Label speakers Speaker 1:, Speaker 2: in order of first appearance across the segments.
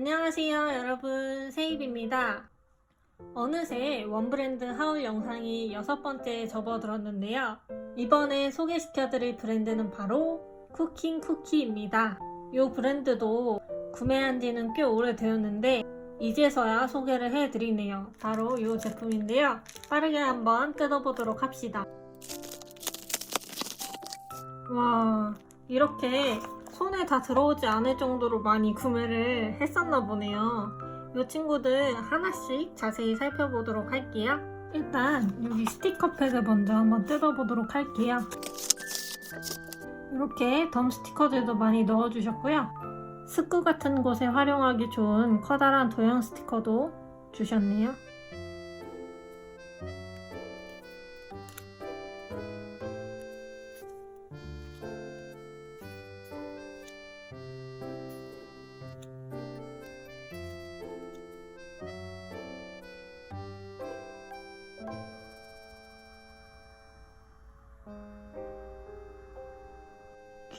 Speaker 1: 안녕하세요 여러분. 세입입니다. 어느새 원브랜드 하울 영상이 여섯 번째에 접어들었는데요. 이번에 소개시켜드릴 브랜드는 바로 쿠킹 쿠키입니다. 이 브랜드도 구매한 지는 꽤 오래되었는데 이제서야 소개를 해드리네요. 바로 이 제품인데요. 빠르게 한번 뜯어보도록 합시다. 와 이렇게 손에 다 들어오지 않을 정도로 많이 구매를 했었나 보네요. 이 친구들 하나씩 자세히 살펴보도록 할게요. 일단 여기 스티커 팩을 먼저 한번 뜯어보도록 할게요. 이렇게 덤 스티커들도 많이 넣어주셨고요. 스크 같은 곳에 활용하기 좋은 커다란 도형 스티커도 주셨네요.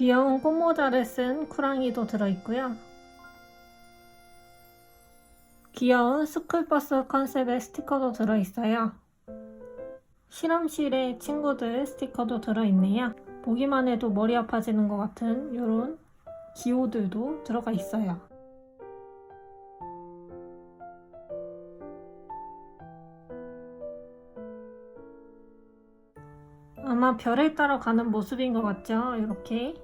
Speaker 1: 귀여운 꽃모자를 쓴 쿠랑이도 들어있고요. 귀여운 스쿨버스 컨셉의 스티커도 들어있어요. 실험실에 친구들 스티커도 들어있네요. 보기만 해도 머리 아파지는 것 같은 이런 기호들도 들어가 있어요. 아마 별을 따라 가는 모습인 것 같죠? 이렇게.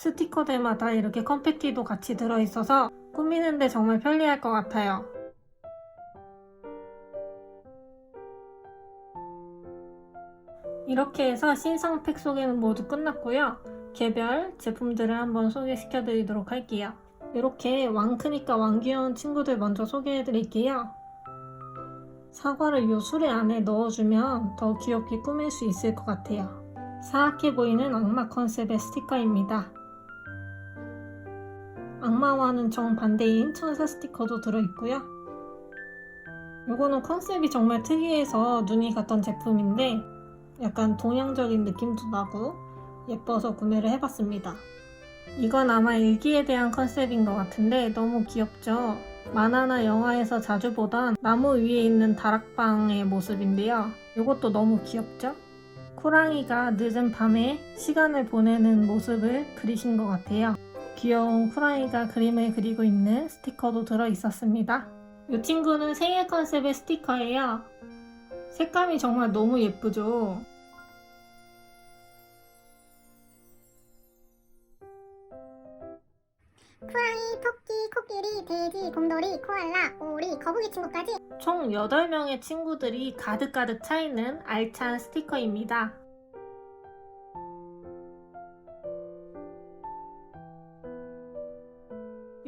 Speaker 1: 스티커들마다 이렇게 컴팩티도 같이 들어있어서 꾸미는데 정말 편리할 것 같아요. 이렇게 해서 신상팩 소개는 모두 끝났고요. 개별 제품들을 한번 소개시켜 드리도록 할게요. 이렇게 왕 크니까 왕 귀여운 친구들 먼저 소개해 드릴게요. 사과를 요 수레 안에 넣어주면 더 귀엽게 꾸밀 수 있을 것 같아요. 사악해 보이는 악마 컨셉의 스티커입니다. 악마와는 정반대인 천사 스티커도 들어있고요. 요거는 컨셉이 정말 특이해서 눈이 갔던 제품인데 약간 동양적인 느낌도 나고 예뻐서 구매를 해봤습니다. 이건 아마 일기에 대한 컨셉인 것 같은데 너무 귀엽죠? 만화나 영화에서 자주 보던 나무 위에 있는 다락방의 모습인데요. 이것도 너무 귀엽죠? 쿠랑이가 늦은 밤에 시간을 보내는 모습을 그리신 것 같아요. 귀여운 쿠랑이가 그림을 그리고 있는 스티커도 들어 있었습니다. 이 친구는 생일 컨셉의 스티커예요. 색감이 정말 너무 예쁘죠?
Speaker 2: 쿠랑이, 토끼, 코끼리, 돼지, 곰돌이, 코알라, 오리, 거북이 친구까지
Speaker 1: 총 8명의 친구들이 가득가득 차있는 알찬 스티커입니다.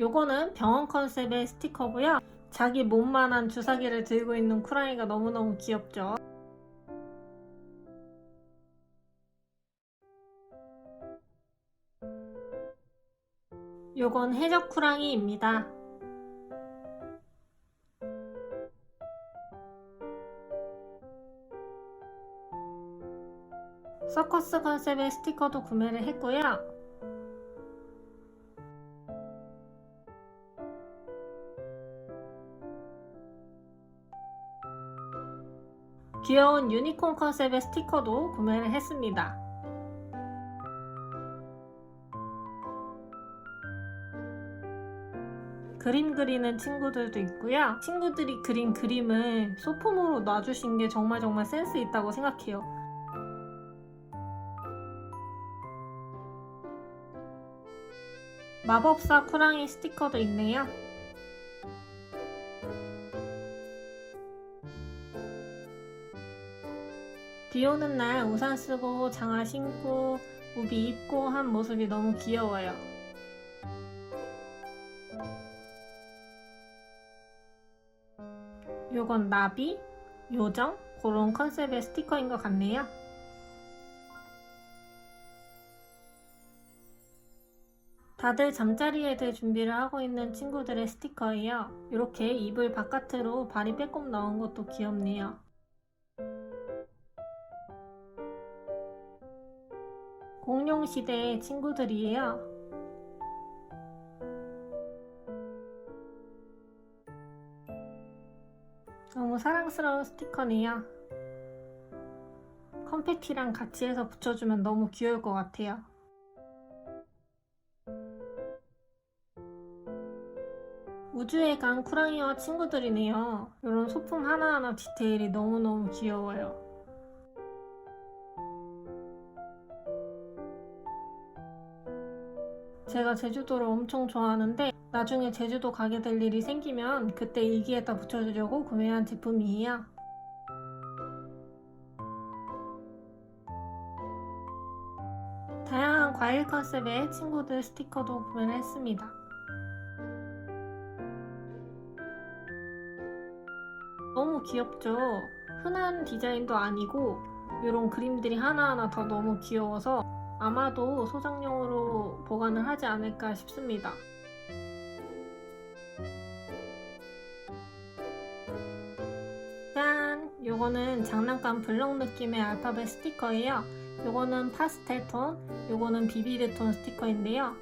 Speaker 1: 요거는 병원 컨셉의 스티커고요. 자기 몸만한 주사기를 들고 있는 쿠라이가 너무너무 귀엽죠. 요건 해적 쿠랑이입니다. 서커스 컨셉의 스티커도 구매를 했고요. 귀여운 유니콘 컨셉의 스티커도 구매를 했습니다. 그림 그리는 친구들도 있고요. 친구들이 그린 그림을 소품으로 놔주신 게 정말 정말 센스 있다고 생각해요. 마법사 쿠랑이 스티커도 있네요. 비 오는 날 우산 쓰고 장화 신고 우비 입고 한 모습이 너무 귀여워요. 요건 나비, 요정 그런 컨셉의 스티커인 것 같네요. 다들 잠자리에 들 준비를 하고 있는 친구들의 스티커예요. 이렇게 이불 바깥으로 발이 빼꼼 나온 것도 귀엽네요. 공룡 시대의 친구들이에요. 너무 사랑스러운 스티커네요. 컴패티랑 같이 해서 붙여주면 너무 귀여울 것 같아요. 우주에 간 쿠랑이와 친구들이네요. 이런 소품 하나하나 디테일이 너무너무 귀여워요. 제가 제주도를 엄청 좋아하는데 나중에 제주도 가게 될 일이 생기면 그때 일기에다 붙여주려고 구매한 제품이에요. 다양한 과일 컨셉의 친구들 스티커도 구매를 했습니다. 너무 귀엽죠? 흔한 디자인도 아니고 이런 그림들이 하나하나 다 너무 귀여워서 아마도 소장용으로 보관을 하지 않을까 싶습니다. 짠! 요거는 장난감 블럭 느낌의 알파벳 스티커예요. 요거는 파스텔 톤, 요거는 비비드 톤 스티커인데요.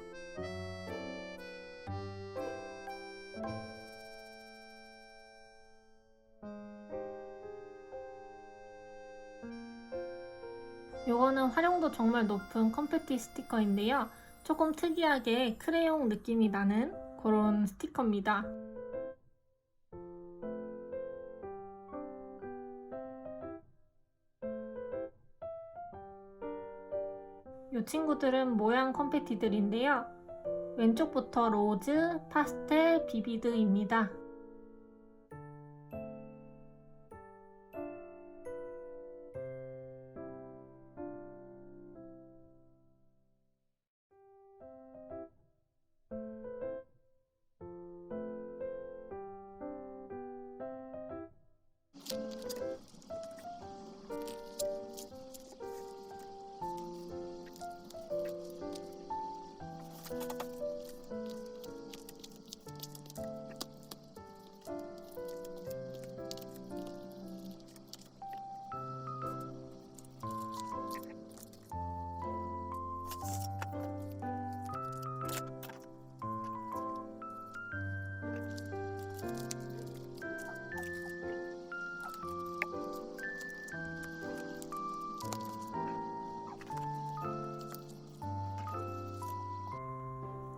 Speaker 1: 요거는 활용도 정말 높은 컴패티 스티커인데요. 조금 특이하게 크레용 느낌이 나는 그런 스티커입니다. 이 친구들은 모양 컴패티들인데요. 왼쪽부터 로즈, 파스텔, 비비드입니다.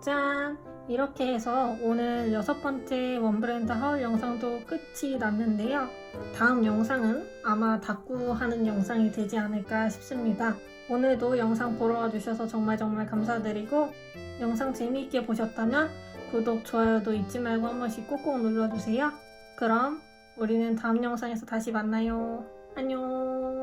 Speaker 1: 짠! 이렇게 해서 오늘 여섯 번째 원브랜드 하울 영상도 끝이 났는데요. 다음 영상은 아마 닭구 하는 영상이 되지 않을까 싶습니다. 오늘도 영상 보러 와주셔서 정말 정말 감사드리고 영상 재미있게 보셨다면 구독, 좋아요도 잊지 말고 한 번씩 꼭꼭 눌러주세요. 그럼 우리는 다음 영상에서 다시 만나요. 안녕!